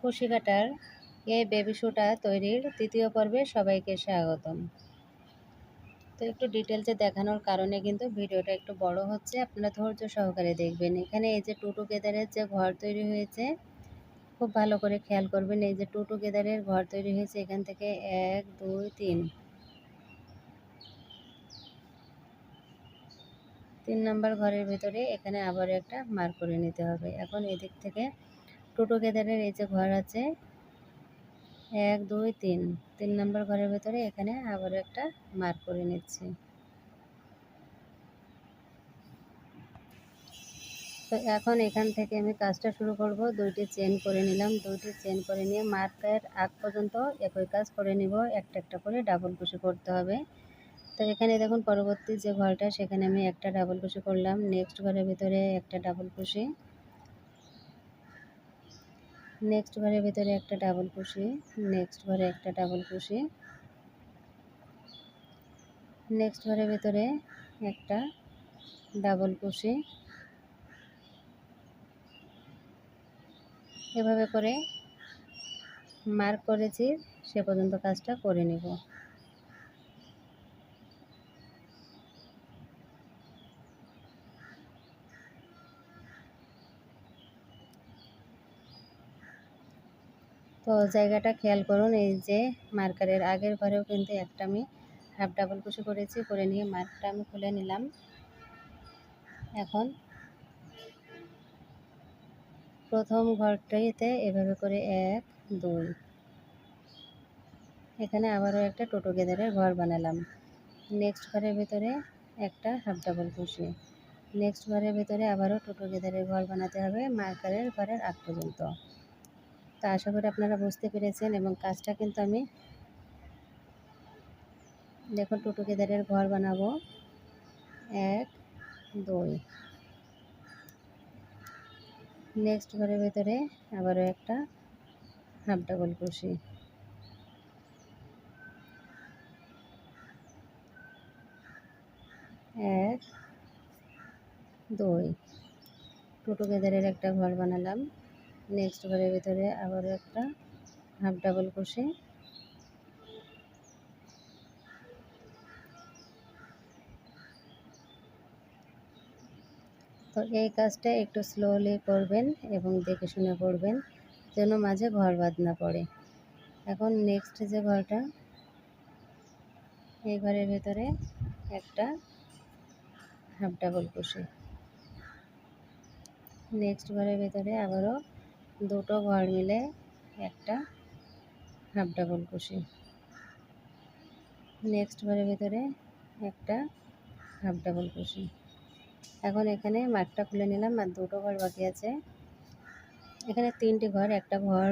খুশি কাটার এই বেবি শুটা তৈরির তৃতীয় পর্বে সবাইকে স্বাগতম। তো একটু ডিটেলসে দেখানোর কারণে কিন্তু ভিডিওটা একটু বড় হচ্ছে, আপনারা ধৈর্য সহকারে দেখবেন। এখানে এই যে টু টুগেদারের যে ঘর তৈরি হয়েছে, খুব ভালো করে খেয়াল করবেন, এই যে টু টুগেদারের ঘর তৈরি হয়েছে এখান থেকে এক, দুই, তিন। তিন নম্বর ঘরের ভিতরে এখানে আবার একটা মার করে নিতে হবে। এখন এদিক থেকে টু টুগেদারের এই যে ঘর আছে, এক, দুই, তিন। তিন নম্বর ঘরের ভেতরে এখানে আবার একটা মার্ক করে নিচ্ছি। তো এখন এখান থেকে আমি কাজটা শুরু করব। দুইটি চেন করে নিলাম। দুইটি চেন করে নিয়ে মার্কের আগ পর্যন্ত একই কাজ করে নিব। একটা একটা করে ডাবল কুশি করতে হবে। তো এখানে দেখুন, পরবর্তী যে ঘরটা, সেখানে আমি একটা ডাবল কুশি করলাম। নেক্সট ঘরের ভিতরে একটা ডাবল কুশি। নেক্সট ঘরের ভিতরে একটা ডাবল কুশি নেক্সট ঘরে একটা ডাবল কুশি নেক্সট ঘরের ভিতরে একটা ডাবল কুশি এভাবে করে মার্ক করেছি, সে পর্যন্ত কাজটা করে নেব। তো জায়গাটা খেয়াল করুন, এই যে মার্কারের আগের ঘরেও কিন্তু একটা আমি হাফ ডাবল কুশি করেছি, করে নিয়ে মার্কটা আমি খুলে নিলাম। এখন প্রথম ঘরটাইতে এভাবে করে এক, দুই। এখানে আবারও একটা টোটো গেদারের ঘর বানালাম। নেক্সট ঘরের ভিতরে একটা হাফ ডাবল কুশি। নেক্সট ঘরের ভিতরে আবারও টোটো গেদারের ঘর বানাতে হবে মার্কারের ঘরের আগ পর্যন্ত। তো আশা করি আপনারা বুঝতে পেরেছেন এবং কাজটা কিন্তু আমি দেখুন টুটু কেদারের ঘর বানাবো। এক, দুই। নেক্সট ঘরের ভেতরে আবারও একটা হাফ ডাবল কুশি এক, দুই। টুটু গেদারের একটা ঘর বানালাম। নেক্সট ঘরের ভিতরে আবারও একটা হাফ ডাবল কুশি তো এই কাজটা একটু স্লোলি করবেন এবং দেখে শুনে করবেন, যেন মাঝে ঘর বাদ না পড়ে। এখন নেক্সট যে ঘরটা, এই ঘরের ভেতরে একটা হাফ ডাবল কুশি নেক্সট ঘরের ভেতরে আবারও দুটো ঘর মিলে একটা হাফ ডাবল কুশি। নেক্সট ঘরের ভিতরে একটা হাফ ডাবল কুশি। এখন এখানে মাঠটা খুলে নিলাম, আর দুটো ঘর বাকি আছে। এখানে তিনটি ঘর, একটা ঘর,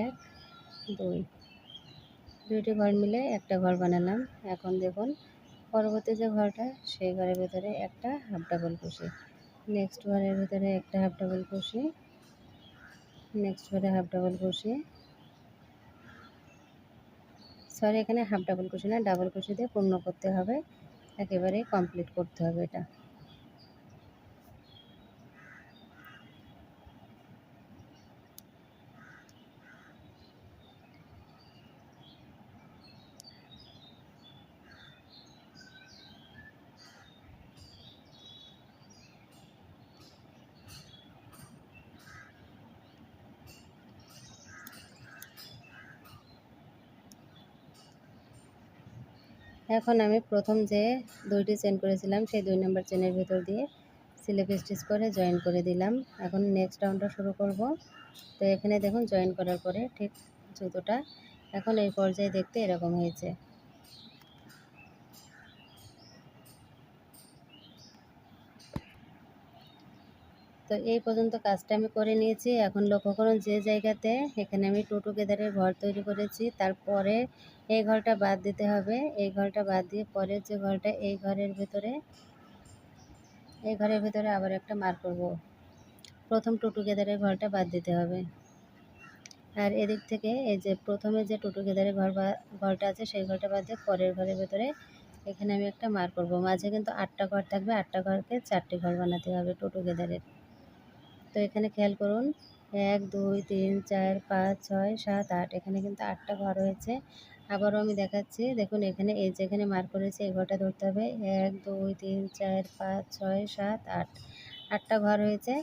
এক, দুই। দুইটি ঘর মিলে একটা ঘর বানালাম। এখন দেখুন, পরবর্তী যে ঘরটা, সেই ঘরের ভেতরে একটা হাফ ডাবল কুশি। নেক্সট ওয়ারের ভিতরে একটা হাফ ডাবল কুশি নেক্সট ওয়ারে হাফ ডাবল কুশি সরি এখানে হাফ ডাবল কুশি না ডাবল কুশি দিয়ে পূর্ণ করতে হবে। একেবারে কমপ্লিট করতে হবে এটা। এখন আমি প্রথম যে দুইটি চেন করেছিলাম, সেই দুই নম্বর চেনের ভিতর দিয়ে স্লিপ স্টিচ করে জয়েন করে দিলাম। এখন নেক্সট রাউন্ডটা শুরু করব। তো এখানে দেখুন জয়েন করার পরে ঠিক জুতোটা এখন এই পর্যায়ে দেখতে এরকম হয়েছে। তো এই পর্যন্ত কাজটা আমি করে নিয়েছি। এখন লক্ষ্য করুন যে জায়গাতে এখানে আমি টু টুগেদারের ঘর তৈরি করেছি। তারপরে এই ঘরটা বাদ দিতে হবে। এই ঘরটা বাদ দিয়ে পরের যে ঘরটা, এই ঘরের ভেতরে, এই ঘরের ভিতরে আবার একটা মার করব। প্রথম টু টুগেদারের ঘরটা বাদ দিতে হবে। আর এদিক থেকে এই যে প্রথমে যে টু টুগেদারের ঘর ঘরটা আছে, সেই ঘরটা বাদ দিয়ে পরের ঘরের ভেতরে এখানে আমি একটা মার করব। মাঝে কিন্তু আটটা ঘর থাকবে। আটটা ঘরকে চারটি ঘর বানাতে হবে টু টুগেদারের তো এখানে খেয়াল করুন, এক, দুই, তিন, চার, পাঁচ, ছয়, সাত, আট, এখানে কিন্তু আটটা ঘর হয়েছে আবারও আমি দেখাচ্ছি, দেখুন এখানে, এই যেখানে মার্ক করেছে, এই ঘরটা ধরতে হবে। এক, দুই, তিন, চার, পাঁচ, ছয়, সাত, আট, আটটা ঘর হয়েছে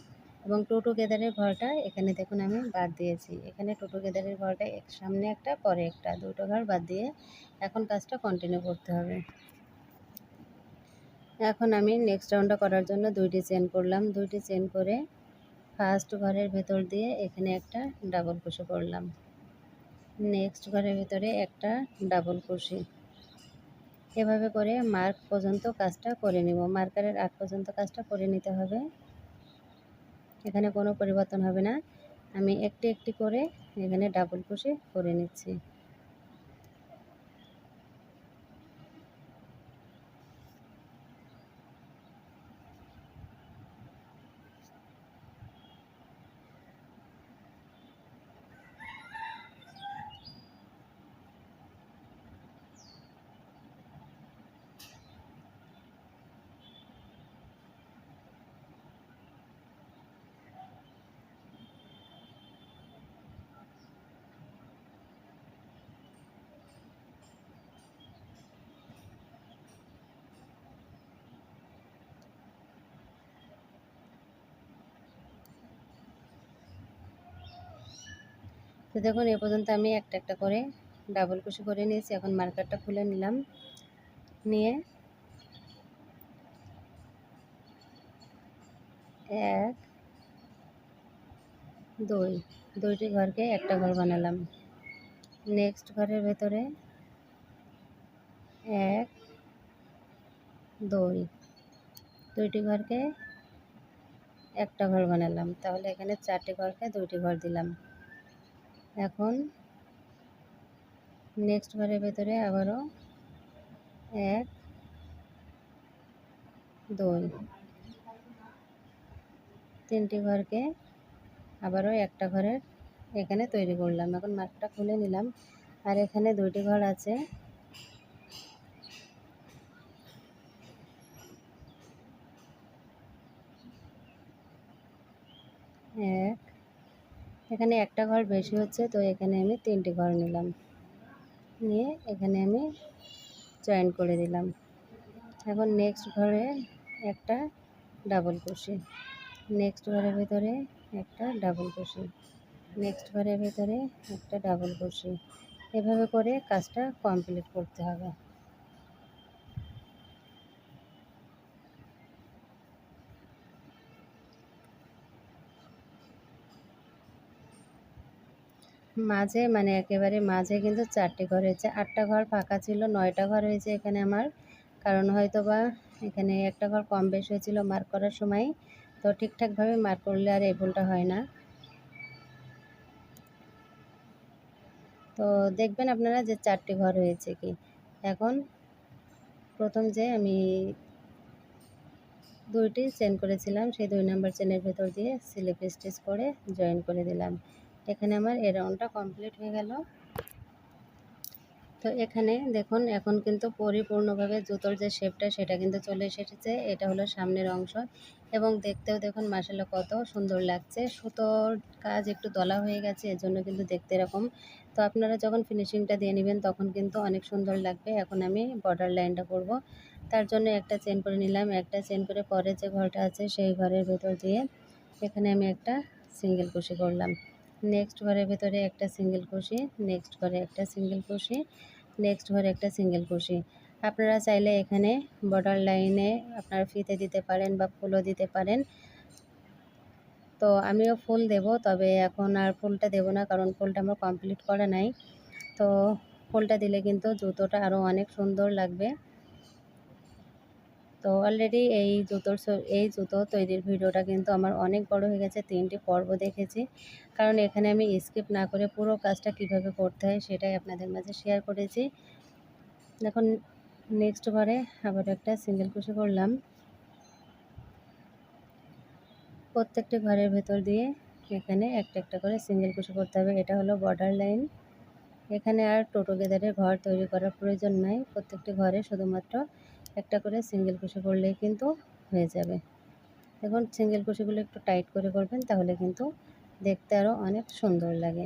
এবং টোটো গেদারের ঘরটা এখানে দেখুন আমি বাদ দিয়েছি। এখানে টোটো গেদারের ঘরটা এক, সামনে একটা, পরে একটা, দুটো ঘর বাদ দিয়ে এখন কাজটা কন্টিনিউ করতে হবে। এখন আমি নেক্সট রাউন্ডটা করার জন্য দুইটি চেন করলাম। দুইটি চেন করে ফার্স্ট ঘরের ভেতর দিয়ে এখানে একটা ডাবল কুশি করলাম নেক্সট ঘরের ভেতরে একটা ডাবল কুশি এভাবে করে মার্ক পর্যন্ত কাজটা করে নিব। মার্কারের আগ পর্যন্ত কাজটা করে নিতে হবে। এখানে কোনো পরিবর্তন হবে না। আমি একটি একটি করে এখানে ডাবল কুশি করে নিচ্ছি। তো দেখুন, এ পর্যন্ত আমি একটা একটা করে ডাবল কুশি করে নিয়েছি। এখন মার্কারটা খুলে নিলাম। নিয়ে এক, দুই, দুইটি ঘরকে একটা ঘর বানালাম। নেক্সট ঘরের ভেতরে এক, দুই, দুইটি ঘরকে একটা ঘর বানালাম। তাহলে এখানে চারটি ঘরকে দুইটি ঘর দিলাম। এখন নেক্সট ঘরের ভেতরে আবারও এক, দুই। তিনটি ঘরকে আবারও একটা ঘরের এখানে তৈরি করলাম। এখন মাঠটা খুলে নিলাম। আর এখানে দুইটি ঘর আছে। এক এখানে একটা ঘর বেশি হচ্ছে, তো এখানে আমি তিনটি ঘর নিলাম। নিয়ে এখানে আমি জয়েন করে দিলাম। এখন নেক্সট ঘরে একটা ডাবল কুশি নেক্সট ঘরের ভিতরে একটা ডাবল কুশি নেক্সট ঘরের ভিতরে একটা ডাবল কুশি এভাবে করে কাজটা কমপ্লিট করতে হবে। মাঝে মানে একেবারে মাঝে কিন্তু চারটি ঘর হয়েছে। আটটা ঘর ফাঁকা ছিল, নয়টা ঘর হয়েছে এখানে আমার। কারণ হয়তো বা এখানে একটা ঘর কম বেশ হয়েছিল মার্ক করার সময়। তো ঠিকঠাকভাবে মার্ক করলে আর এই ভুলটা হয় না। তো দেখবেন আপনারা যে চারটি ঘর হয়েছে কি। এখন প্রথম যে আমি দুইটি চেন করেছিলাম, সেই দুই নাম্বার চেনের ভেতর দিয়ে স্লিপ স্টিচ করে জয়েন করে দিলাম। এখানে আমার এ রাউন্ডটা কমপ্লিট হয়ে গেল। তো এখানে দেখুন, এখন কিন্তু পরিপূর্ণভাবে জুতোর যে শেপটা সেটা কিন্তু চলে এসেছে। এটা হলো সামনের অংশ। এবং দেখতেও দেখুন মাসালা কত সুন্দর লাগছে। সুতোর কাজ একটু দলা হয়ে গেছে এর জন্য কিন্তু দেখতে এরকম। তো আপনারা যখন ফিনিশিংটা দিয়ে নেবেন, তখন কিন্তু অনেক সুন্দর লাগবে। এখন আমি বর্ডার লাইনটা করব। তার জন্য একটা চেন করে নিলাম। একটা চেন করে পরে যে ঘরটা আছে, সেই ঘরের ভেতর দিয়ে এখানে আমি একটা সিঙ্গেল কুশি করলাম। নেক্সট ঘরের ভেতরে একটা সিঙ্গেল কুশি নেক্সট ঘরে একটা সিঙ্গেল কুশি নেক্সট ঘরে একটা সিঙ্গেল কুশি আপনারা চাইলে এখানে বর্ডার লাইনে আপনার ফিতে দিতে পারেন বা ফুলও দিতে পারেন। তো আমিও ফুল দেব, তবে এখন আর ফুলটা দেব না, কারণ ফুলটা আমার কমপ্লিট করা নাই। তো ফুলটা দিলে কিন্তু জুতোটা আরও অনেক সুন্দর লাগবে। তো অলরেডি এই জুতোর এই জুতো তৈরির ভিডিওটা কিন্তু আমার অনেক বড় হয়ে গেছে, তিনটি পর্ব দেখেছি। কারণ এখানে আমি স্কিপ না করে পুরো কাজটা কীভাবে করতে হয় সেটাই আপনাদের মাঝে শেয়ার করেছি। দেখুন নেক্সট বারে আবার একটা সিঙ্গেল কুশি করলাম। প্রত্যেকটি ঘরের ভেতর দিয়ে এখানে একটা একটা করে সিঙ্গেল কুশি করতে হবে, এটা হলো বর্ডার লাইন এখানে আর টোটো গেদারের ঘর তৈরি করার প্রয়োজন নাই, প্রত্যেকটি ঘরে শুধুমাত্র একটা করে সিঙ্গেল কুশি করলেই কিন্তু হয়ে যাবে। এখন সিঙ্গেল কুশিগুলো একটু টাইট করে করবেন, তাহলে কিন্তু দেখতে আরও অনেক সুন্দর লাগে।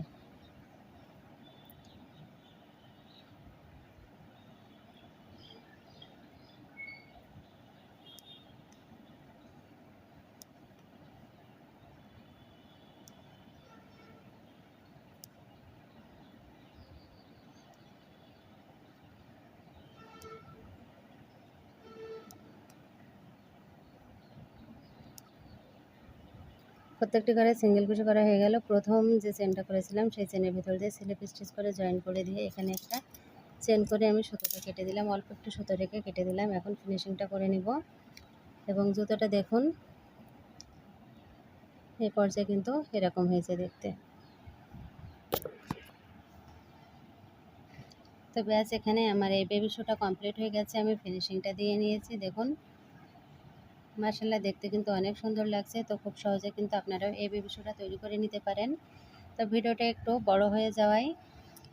প্রত্যেকটি ঘরে সিঙ্গেল কুচি করা হয়ে গেল। প্রথম যে চেনটা করেছিলাম, সেই চেনের ভিতর দিয়ে স্লিপ স্টিচ করে জয়েন করে দিয়ে এখানে একটা চেন করে আমি সুতোটা কেটে দিলাম। অল্প একটু সুতো রেখে কেটে দিলাম। এখন ফিনিশিংটা করে নিব। এবং জুতোটা দেখুন এই পর্যায়ে কিন্তু এরকম হয়েছে দেখতে। তো ব্যাস, এখানে আমার এই বেবি শোটা কমপ্লিট হয়ে গেছে। আমি ফিনিশিংটা দিয়ে নিয়েছি। দেখুন মার্শাল্লাহ দেখতে কিন্তু অনেক সুন্দর লাগছে। তো খুব সহজে কিন্তু আপনারাও এই বেবি শোটা তৈরি করে নিতে পারেন। তো ভিডিওটা একটু বড় হয়ে যাওয়ায়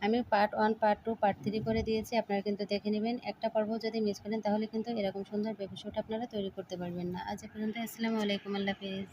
আমি part one part two part three করে দিয়েছি। আপনারা কিন্তু দেখে নেবেন। একটা পর্ব যদি মিস করেন, তাহলে কিন্তু এরকম সুন্দর বেবি শোটা আপনারা তৈরি করতে পারবেন না। আজ পর্যন্ত, আসসালামু আলাইকুম, আল্লাহ হাফিজ।